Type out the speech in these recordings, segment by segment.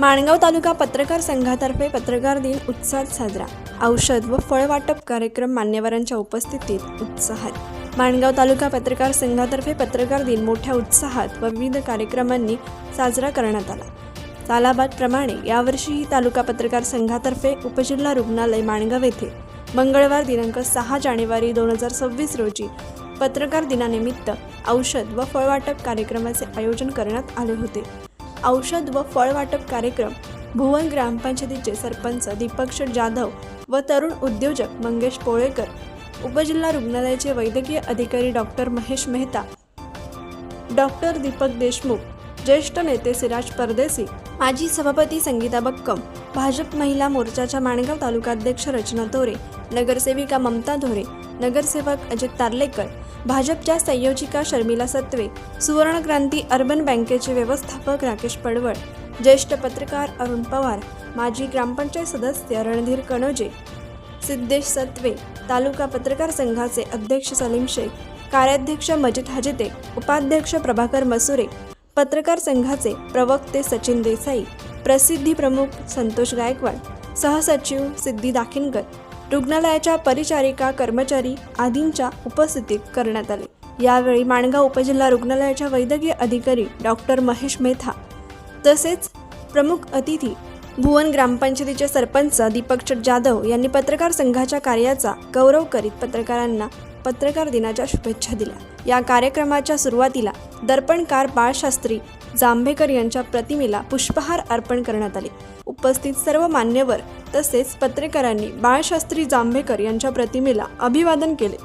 माणगाव तालुका पत्रकार संघातर्फे पत्रकार दिन उत्साहात साजरा. औषध व फळ वाटप कार्यक्रम मान्यवरांच्या उपस्थितीत उत्साहात. माणगाव तालुका पत्रकार संघातर्फे पत्रकार दिन मोठ्या उत्साहात व विविध कार्यक्रमांनी साजरा करण्यात आला. तालाबादप्रमाणे यावर्षीही तालुका पत्रकार संघातर्फे उपजिल्हा रुग्णालय माणगाव येथे मंगळवार दिनांक सहा जानेवारी दोन हजार सव्वीस रोजी पत्रकार दिनानिमित्त औषध व फळवाटप कार्यक्रमाचे आयोजन करण्यात आले होते. औषध व फळ वाटप कार्यक्रम भुवन ग्रामपंचायतीचे सरपंच दीपक्ष जाधव व तरुण उद्योजक मंगेश पोळेकर उपजिल्हा रुग्णालयाचे वैद्यकीय अधिकारी डॉक्टर महेश मेहता डॉक्टर दीपक देशमुख ज्येष्ठ नेते सिराज परदेसी माजी सभापती संगीता बक्कम भाजप महिला मोर्चाच्या माणगाव तालुकाध्यक्ष रचना तोरे नगरसेविका ममता धोरे नगरसेवक अजित तार्लेकर भाजपच्या संयोजिका शर्मिला सत्वे सुवर्ण क्रांती अर्बन बँकेचे व्यवस्थापक राकेश पडवळ ज्येष्ठ पत्रकार अरुण पवार माजी ग्रामपंचायत सदस्य रणधीर कणोजे सिद्धेश सत्वे तालुका पत्रकार संघाचे अध्यक्ष सलीम शेख कार्याध्यक्ष मजिद हजिते उपाध्यक्ष प्रभाकर मसुरे पत्रकार संघाचे प्रवक्ते सचिन देसाई प्रसिद्धी प्रमुख संतोष गायकवाड सहसचिव सिद्धी दाखिनकर रुग्णालयाच्या परिचारिका कर्मचारी आदींच्या उपस्थितीत करण्यात आले. यावेळी माणगाव उपजिल्हा रुग्णालयाच्या वैद्यकीय अधिकारी डॉक्टर महेश मेथा तसेच प्रमुख अतिथी भुवन ग्रामपंचायतीचे सरपंच दीपक चट जाधव यांनी पत्रकार संघाच्या कार्याचा गौरव करीत पत्रकारांना पत्रकार दिनाच्या शुभेच्छा दिल्या. या कार्यक्रमाच्या सुरुवातीला दर्पणकार बाळशास्त्री जांभेकर यांच्या प्रतिमेला पुष्पहार अर्पण करण्यात आले. उपस्थित सर्व मान्यवर तसेच पत्रकारांनी बाळशास्त्री जांभेकर यांच्या प्रतिमेला अभिवादन केले.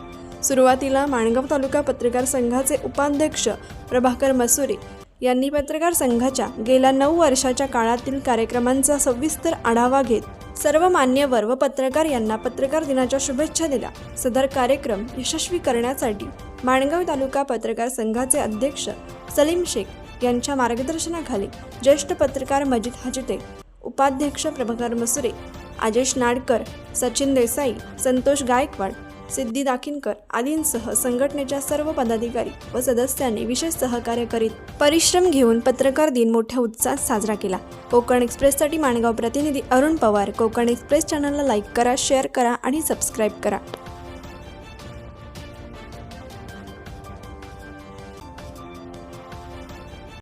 सुरुवातीला माणगाव तालुका पत्रकार संघाचे उपाध्यक्ष प्रभाकर मसुरे यांनी पत्रकार संघाच्या गेल्या नऊ वर्षाच्या काळातील कार्यक्रमांचा सविस्तर आढावा घेत सर्व मान्यवर व पत्रकार यांना पत्रकार दिनाच्या शुभेच्छा दिल्या. सदर कार्यक्रम यशस्वी करण्यासाठी माणगाव तालुका पत्रकार संघाचे अध्यक्ष सलीम शेख यांच्या मार्गदर्शनाखाली ज्येष्ठ पत्रकार मजिद हजिते उपाध्यक्ष प्रभाकर मसुरे आजेश नाडकर सचिन देसाई संतोष गायकवाड सिद्धी दाखिनकर आदींसह संघटनेच्या सर्व पदाधिकारी व सदस्यांनी विशेष सहकार्य करीत परिश्रम घेऊन पत्रकार दिन मोठ्या उत्साहात साजरा केला. कोकण एक्सप्रेससाठी माणगाव प्रतिनिधी अरुण पवार कोकण एक्सप्रेस चॅनलला लाईक करा शेअर करा आणि सबस्क्राईब करा.